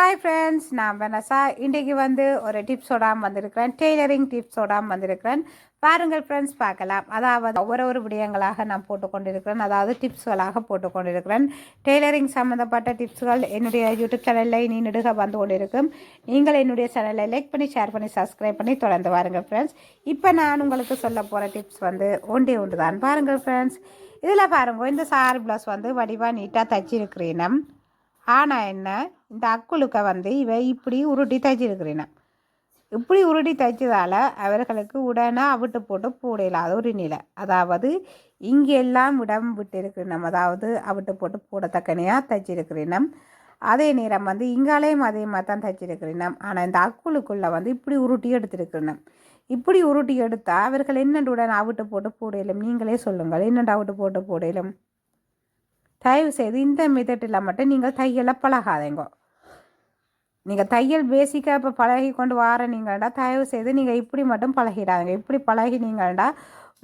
Hi friends நான் Vanessa இன்றைக்கு வந்து ஒரு டிப்ஸோடாம வந்திருக்கிறேன். டெய்லரிங் டிப்ஸோடாம வந்திருக்கிறேன். பாருங்கள் ஃப்ரெண்ட்ஸ் பார்க்கலாம். அதாவது ஒவ்வொரு ஒரு விடயங்களாக நான் போட்டுக்கொண்டிருக்கிறேன் அதாவது டிப்ஸ்களாக போட்டுக்கொண்டிருக்கிறேன் டெய்லரிங் சம்மந்தப்பட்ட டிப்ஸ்கள் என்னுடைய யூடியூப் சேனலில் நீ நெடுக வந்து கொண்டிருக்கும். நீங்கள் என்னுடைய சேனலை லைக் பண்ணி ஷேர் பண்ணி சப்ஸ்கிரைப் பண்ணி தொடர்ந்து வாருங்கள் ஃப்ரெண்ட்ஸ் இப்போ நான் உங்களுக்கு சொல்ல போகிற டிப்ஸ் வந்து ஒன்றே ஒன்று தான் பாருங்கள் ஃப்ரெண்ட்ஸ் இதில் பாருங்க இந்த சாரி ப்ளவுஸ் வந்து வடிவாக நீட்டாக தச்சிருக்கிறேன். ஆனால் என்ன? இந்த அக்குளுக்க வந்து இவ இப்படி உருட்டி தைச்சிருக்கிறேன் இப்படி உருட்டி தைச்சதால் அவர்களுக்கு உடனே அவிட்டு போட்டு போடலாத ஒரு நிலை. அதாவது இங்கெல்லாம் இடம் விட்டு இருக்கிறோம் அதாவது அவிட்டு போட்டு போடத்தக்கனையாக தைச்சிருக்கிறேன் அதே நேரம் வந்து இங்காலேயும் அதே மாதிரி தான் தைச்சிருக்கிறேன் ஆனால் இந்த அக்குளுக்குள்ளே வந்து இப்படி உருட்டி எடுத்திருக்கிறேன் இப்படி உருட்டி எடுத்தால் அவர்கள் என்னென்று உடனே அவிட்டு போட்டு போடலும் நீங்களே சொல்லுங்கள் என்னென்று அவிட்டு போட்டு போடலும் தயவு செய்து இந்த மெத்தட்டில் மட்டும் நீங்கள் தையலை பழகாதேங்கோ. நீங்கள் தையல் பேசிக்காக இப்போ பழகி கொண்டு வர நீங்கள்டா தயவு செய்து நீங்கள் இப்படி மட்டும் பழகிடாதீங்க. இப்படி பழகினீங்கள்டா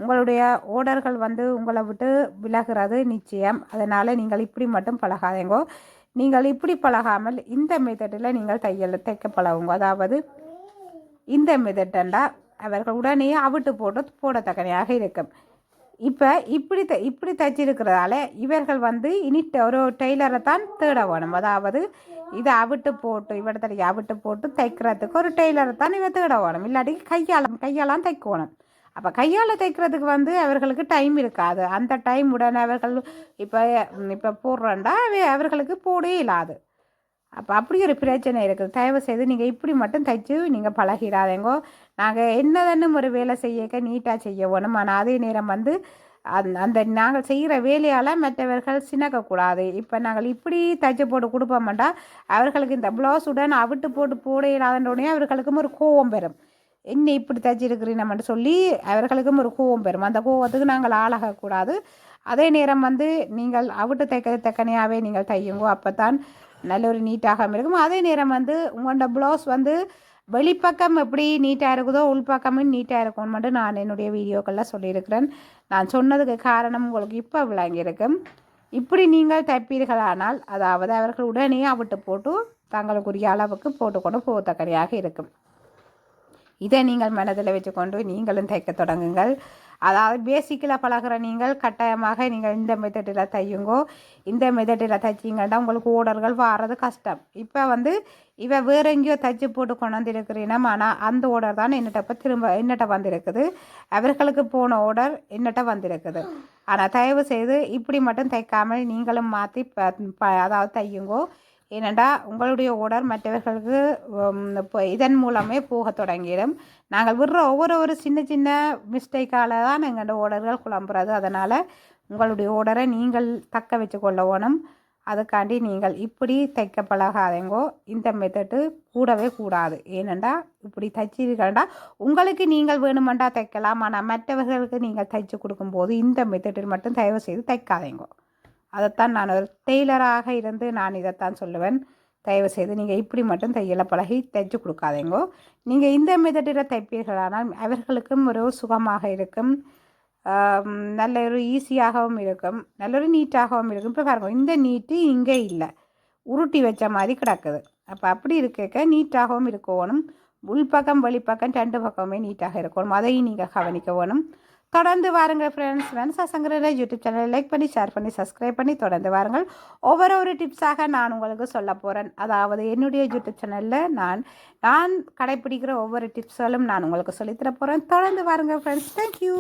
உங்களுடைய ஓடர்கள் வந்து உங்களை விட்டு விலகிறது நிச்சயம். அதனால் நீங்கள் இப்படி மட்டும் பழகாதீங்கோ. நீங்கள் இப்படி பழகாமல் இந்த மெத்தடில் நீங்கள் தையல் தைக்க பழகுங்க. அதாவது இந்த மெத்தட்டண்டா அவர்கள் உடனே அவிட்டு போட்டு போடத்தக்கனையாக இருக்கும். இப்போ இப்படி த இப்படி தைச்சிருக்கிறதால இவர்கள் வந்து இனி ஒரு டெய்லரை தான் தேட வேணும். அதாவது இதை அவிட்டு போட்டு இவ்விடத்துல அவிட்டு போட்டு தைக்கிறதுக்கு ஒரு டெய்லரை தான் இவ தேட வேணும். இல்லாட்டி கையால் கையாலாம் தைக்கணும் அப்போ கையால் தைக்கிறதுக்கு வந்து அவர்களுக்கு டைம் இருக்காது. அந்த டைம் உடனே அவர்கள் இப்போ இப்போ போடுறேன்டா அவர்களுக்கு போடவே இல்லாது. அப்போ அப்படி ஒரு பிரச்சனை இருக்குது. தயவு செய்து நீங்கள் இப்படி மட்டும் தைச்சு நீங்கள் பழகிடாதேங்கோ. நாங்கள் என்னதென்னும் ஒரு வேலை செய்யக்க நீட்டாக செய்ய வேணும் ஆனால் அதே நேரம் வந்து அந் அந்த நாங்கள் செய்கிற வேலையால் மற்றவர்கள் சினக்கக்கூடாது. இப்போ நாங்கள் இப்படி தைச்சு போட்டு கொடுப்போம்டா அவர்களுக்கு இந்த ப்ளவுஸுடன் அவிட்டு போட்டு போட இல்லாதோடனே அவர்களுக்கும் ஒரு கோவம் பெறும். என்ன இப்படி தைச்சிருக்கிறீங்கன்னு சொல்லி அவர்களுக்கும் ஒரு கோவம் பெறும். அந்த கோவத்துக்கு நாங்கள் ஆளாகக்கூடாது. அதே நேரம் வந்து நீங்கள் அவிட்டு தைக்கிற தக்கனையாகவே நீங்கள் தையுங்கோ. அப்போ தான் நல்ல ஒரு நீட்டாக இருக்கும் அதே நேரம் வந்து உங்களோட ப்ளவுஸ் வந்து வெளிப்பக்கம் எப்படி நீட்டாக இருக்குதோ உள்பக்கமும் நீட்டாக இருக்கும்னு மட்டும் நான் என்னுடைய வீடியோக்களில் சொல்லியிருக்கிறேன். நான் சொன்னதுக்கு காரணம் உங்களுக்கு இப்போ விளங்கியிருக்கும் இப்படி நீங்கள் தைப்பீர்களானால் அதாவது அவர்கள் உடனே அவிட்டு போட்டு தங்களுக்குரிய அளவுக்கு போட்டுக்கொண்டு போகத்தக்கனையாக இருக்கும். இதை நீங்கள் மனதில் வச்சுக்கொண்டு நீங்களும் தைக்க தொடங்குங்கள். அதாவது பேசிக்கில் பழகிற நீங்கள் கட்டாயமாக நீங்கள் இந்த மெத்தடில் தையுங்கோ இந்த மெத்தடில் தைச்சிங்கன்னா உங்களுக்கு ஓடர்கள் வாரது கஷ்டம். இப்போ வந்து இவ வேற எங்கேயோ தைச்சி போட்டு கொண்டு வந்திருக்கிறீனா ஆனால் அந்த ஓடர் தான் என்னட்ட இப்போ திரும்ப என்னட்ட வந்திருக்குது. அவர்களுக்கு போன ஓடர் என்னட்ட வந்திருக்குது. ஆனால் தயவு செய்து இப்படி மட்டும் தைக்காமல் நீங்களும் மாற்றி அதாவது தையுங்கோ. ஏனெண்டா உங்களுடைய உடல் மற்றவர்களுக்கு இப்போ இதன் மூலமே போக தொடங்கிடும். நாங்கள் விடுற ஒவ்வொரு ஒரு சின்ன சின்ன மிஸ்டேக்கால் தான் எங்களோட ஓடர்கள் குழம்புறது. அதனால் உங்களுடைய ஓடரை நீங்கள் தக்க வச்சு கொள்ள வேணும். அதுக்காண்டி நீங்கள் இப்படி தைக்க பழகாதேங்கோ இந்த மெத்தட்டு கூடவே கூடாது. ஏனெண்டா இப்படி தைச்சிருக்கண்டா உங்களுக்கு நீங்கள் வேணுமெண்டா தைக்கலாம். ஆனால் மற்றவர்களுக்கு நீங்கள் தைச்சு கொடுக்கும்போது இந்த மெத்தட்டில் மட்டும் தயவு செய்து தைக்காதேங்கோ. அதைத்தான் நான் ஒரு டெய்லராக இருந்து நான் இதைத்தான் சொல்லுவேன். தயவு செய்து நீங்கள் இப்படி மட்டும் தையலை பழகி தைச்சு கொடுக்காதீங்கோ. நீங்கள் இந்த மெதடில் தைப்பீர்களானால் அவர்களுக்கும் ஒரு சுகமாக இருக்கும். நல்ல ஒரு ஈஸியாகவும் இருக்கும். நல்ல ஒரு நீட்டாகவும் இருக்கும். இப்போ பாருங்கள் இந்த நீட்டு இங்கே இல்லை. உருட்டி வச்ச மாதிரி கிடக்குது. அப்போ அப்படி இருக்க நீட்டாகவும் இருக்கணும். உள்பக்கம் வெளிப்பக்கம் ரெண்டு பக்கமே நீட்டாக இருக்கணும். அதையும் நீங்கள் கவனிக்க வேணும். தொடர்ந்து வாருங்கள் ஃப்ரெண்ட்ஸ் வென்சா அசங்கரில் யூடியூப் சேனலை லைக் பண்ணி ஷேர் பண்ணி சப்ஸ்கிரைப் பண்ணி தொடர்ந்து வாருங்கள். ஒவ்வொரு ஒரு டிப்ஸாக நான் உங்களுக்கு சொல்ல போகிறேன் அதாவது என்னுடைய யூடியூப் சேனலில் நான் நான் கடைப்பிடிக்கிற ஒவ்வொரு டிப்ஸ்களும் நான் உங்களுக்கு சொல்லித்தர போகிறேன் தொடர்ந்து வாருங்கள் ஃப்ரெண்ட்ஸ் தேங்க்யூ